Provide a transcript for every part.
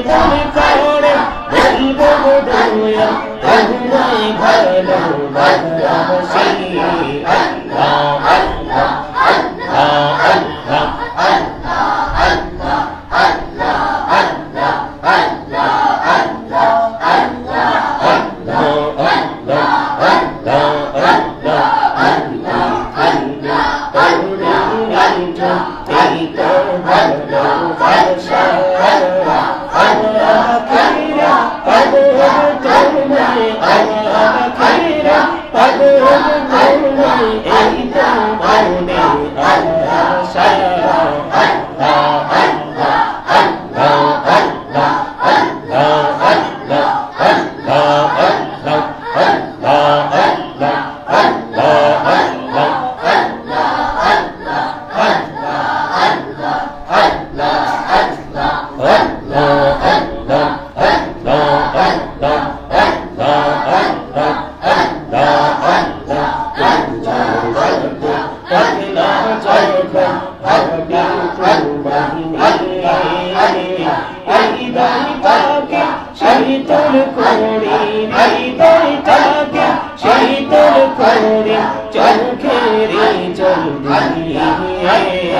Amen.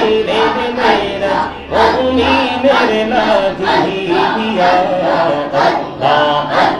तेरे मेरा अपनी मेरे ना दिया अल्लाह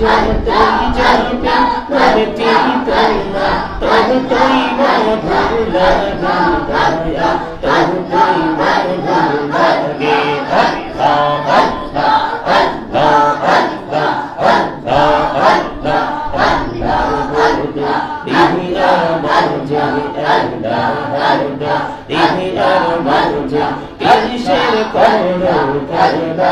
Lantang.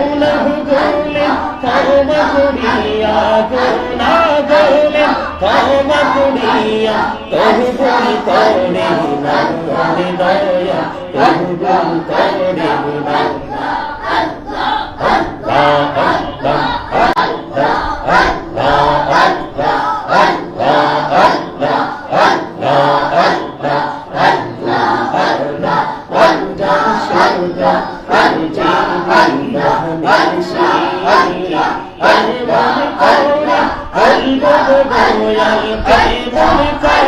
গৌলভ গৌলে ক্ষমা করিয়া গৌলা গৌলে ক্ষমা করিয়া তহু গুণ করে নাম দয়া তহু গুণ يغترب الكريم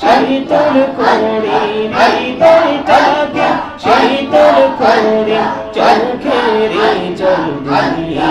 শীতল করি হৃদয়টাকে শীতল করি চল খেরি চল দিয়ে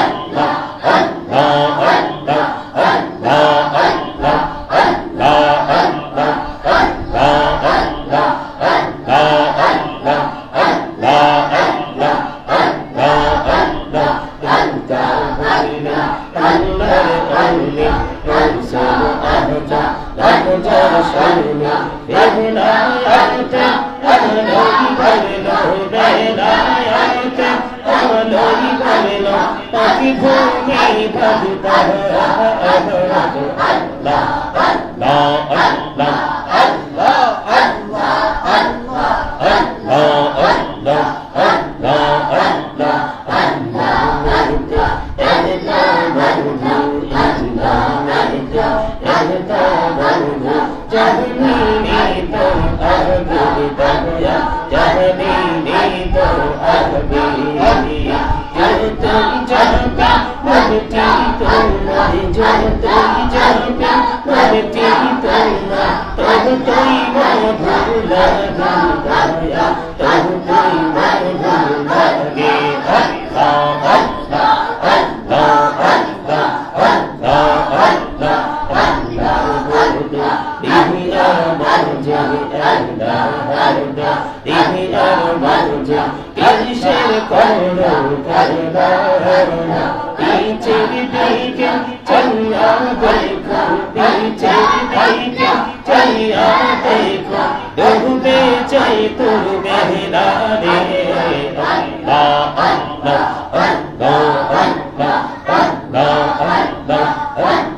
أنت أنت رسولنا بهنا أنت أهلا بنا بنا أنت أهلا بنا وكفوني بدتا أهلا الله الله الله ডুবে যাই তোর মেহরা রে আল্লাহ আল্লাহ আল্লাহ আল্লাহ আল্লাহ আল্লাহ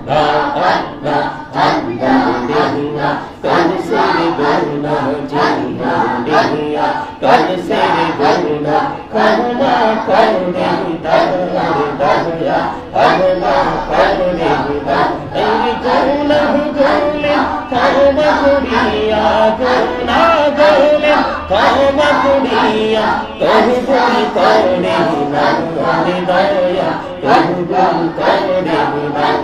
করে বিমান করে দয়া তুমি করে বিমান।